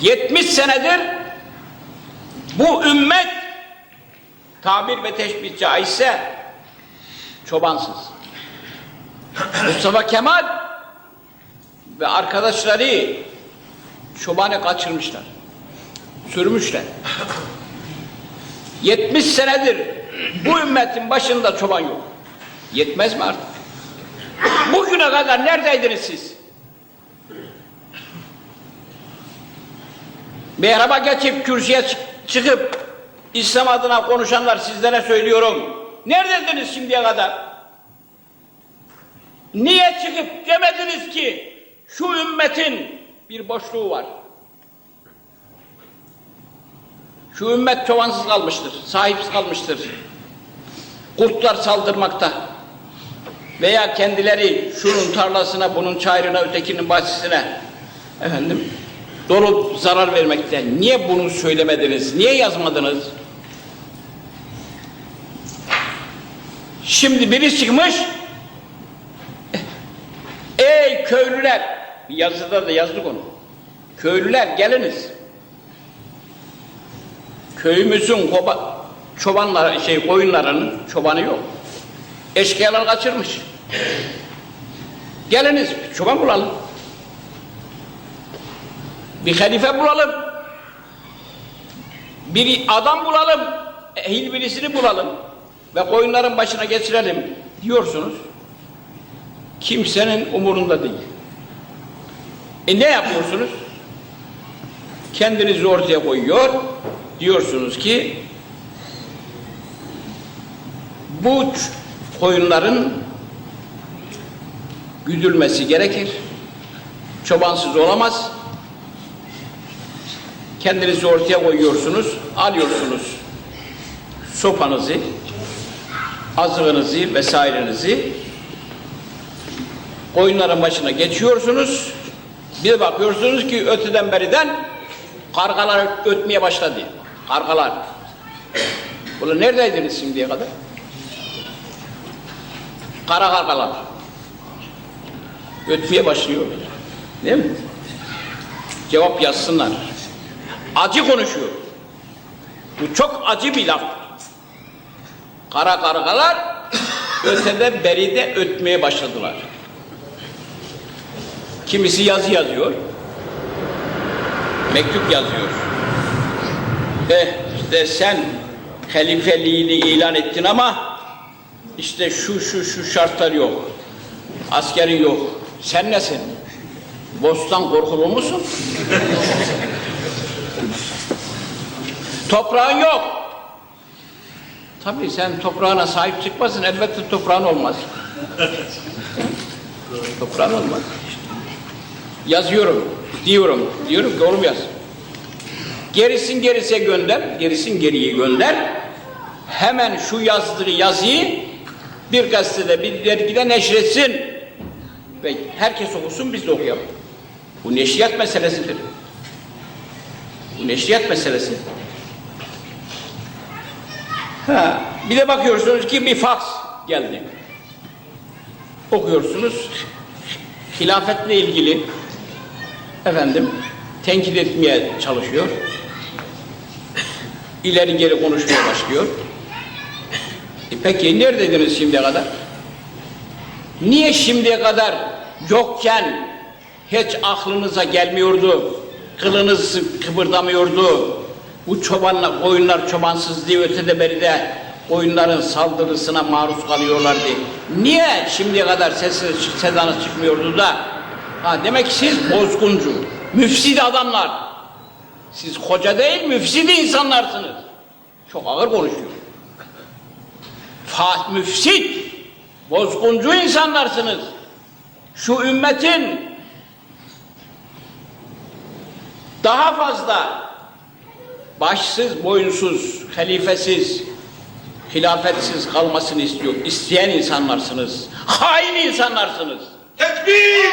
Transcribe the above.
70 senedir bu ümmet tabir ve teşbih caizse çobansız. Mustafa Kemal ve arkadaşları çobanı kaçırmışlar. Sürmüşler. 70 senedir bu ümmetin başında çoban yok. Yetmez mi artık? Bugüne kadar neredeydiniz siz? Mehraba geçip kürsüye çık- çıkıp İslam adına konuşanlar sizlere söylüyorum. Neredediniz şimdiye kadar? Niye çıkıp demediniz ki şu ümmetin bir boşluğu var. Şu ümmet çobansız kalmıştır, sahipsiz kalmıştır. Kurtlar saldırmakta. Veya kendileri şunun tarlasına, bunun çayrına, ötekinin bahçesine efendim dolup zarar vermekte. Niye bunu söylemediniz? Niye yazmadınız? Şimdi biri çıkmış Ey köylüler yazıda da yazdık onu. Köylüler geliniz. Köyümüzün koba, çobanları şey koyunlarının çobanı yok. Eşkıyalar kaçırmış. Geliniz çoban bulalım. Bir halife bulalım. Bir adam bulalım. Ehil birisini bulalım. Ve koyunların başına geçirelim diyorsunuz. Kimsenin umurunda değil. E ne yapıyorsunuz? Kendinizi ortaya koyuyor. Diyorsunuz ki bu koyunların güdülmesi gerekir. Çobansız olamaz. Kendinizi ortaya koyuyorsunuz, alıyorsunuz sopanızı, azığınızı vesairenizi koyunların başına geçiyorsunuz. Bir bakıyorsunuz ki öteden beriden kargalar ötmeye başladı. Kargalar. Ulan neredeydiniz şimdiye kadar? Kara kargalar. Ötmeye başlıyor. Değil mi? Cevap yazsınlar. Acı konuşuyor. Bu çok acı bir laf. Kara kargalar ötede beride ötmeye başladılar. Kimisi yazı yazıyor. Mektup yazıyor. Eh işte sen halifeliğini ilan ettin ama işte şu şu şu şartlar yok. Askerin yok. Sen nesin? Bostan korkulu musun? Toprağın yok. Tabii sen toprağına sahip çıkmasın elbette toprağın olmaz. toprağın olmaz. Yazıyorum, diyorum, diyorum ki oğlum yaz. Gerisin gerise gönder, gerisin geriye gönder. Hemen şu yazdığı yazıyı bir gazetede, bir dergide neşretsin. Ve herkes okusun, biz de okuyalım. Bu neşriyat meselesidir. Bu neşriyat meselesi. Ha, bir de bakıyorsunuz ki bir faks geldi. Okuyorsunuz. Hilafetle ilgili efendim tenkit etmeye çalışıyor. İleri geri konuşmaya başlıyor. E peki neredeydiniz şimdiye kadar? Niye şimdiye kadar yokken hiç aklınıza gelmiyordu? Kılınız kıpırdamıyordu. Bu çobanlar, koyunlar çobansız diye ötede beride koyunların saldırısına maruz kalıyorlardı. Niye şimdiye kadar sesiniz, sedanız çıkmıyordu da? Ha, demek ki siz bozguncu, müfsid adamlar. Siz koca değil, müfsid insanlarsınız. Çok ağır konuşuyor. Fa müfsid, bozguncu insanlarsınız. Şu ümmetin daha fazla başsız, boyunsuz, halifesiz, hilafetsiz kalmasını istiyor. İsteyen insanlarsınız. Hain insanlarsınız. Tekbir!